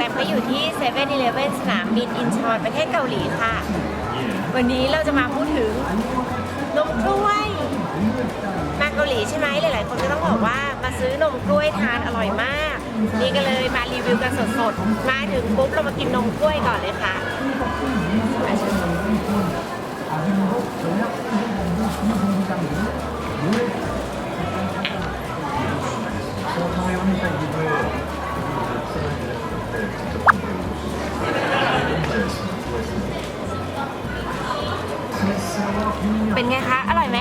มาอยู่ที่7 e เ e ่ e อสนามบินอินชอนประเทศเกาหลีค่ะ วันนี้เราจะมาพูดถึงนมกล้วย มาเกาหลีใช่ไหมหลาย ๆ คนก็ต้องบอกว่ามาซื้อนมกล้วยทานอร่อยมาก นี่ก็เลยมารีวิวกันสด ๆ มาถึงปุ๊บเรามากินนมกล้วยก่อนเลยค่ะ เป็นไงคะ อร่อยไหม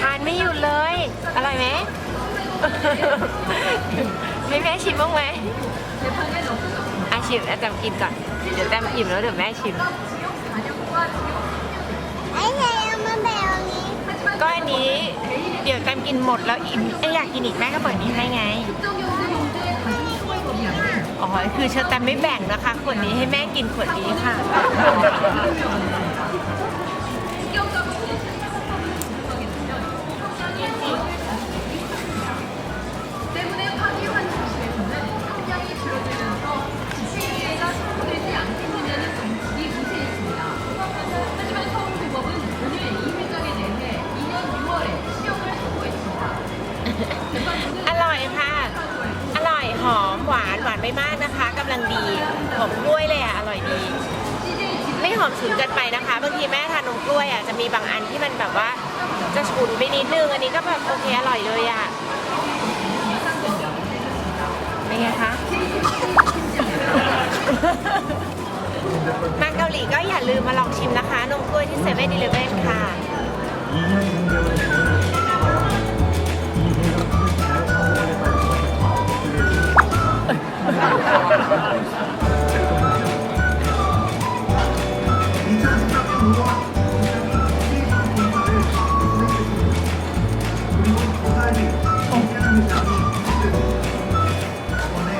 ทานไม่หยุดเลย อร่อยไหมไม่แม่ชิมบ้างไหมอาชิมแต้มกินก่อน เดี๋ยวแต้มอิ่มแล้วเดี๋ยวแม่ชิม ก็อันนี้ เดี๋ยวแตมกินหมดแล้วอิ่มไอยอยากกินอีกแม่ก็เปิดนี้ให้ไง อ๋อ คือเชอแตมไม่แบ่งนะคะ ขวดนี้ให้แม่กินขวดนี้ค่ะ ไม่มากนะคะกำลังดีหอมกล้วยเลยอะอร่อยดี ไม่หอมฉุนเกินไปนะคะบางทีแม่ทานนมกล้วยอะจะมีบางอันที่มันแบบว่าจะฉุนไปนิดนึงอันนี้ก็แบบโอเคอร่อยเลยอะเป็นไงคะมาเกาหลีก็อย่าลืมมาลองชิมนะคะ นมกล้วยที่เซเว่นอีเลฟเว่นค่ะ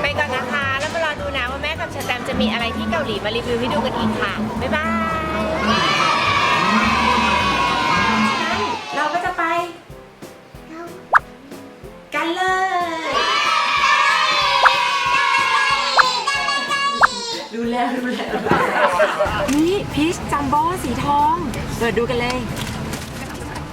ไปก่อนนะคะ แล้วมารอดูนะว่าแม่กับชาแตมจะมีอะไรที่เกาหลีมารีวิวให้ดูกันอีกค่ะ บ๊ายบาย แล้วดูแล้วนี่พีชจัมโบ้สีทองเปิดดูกันเลย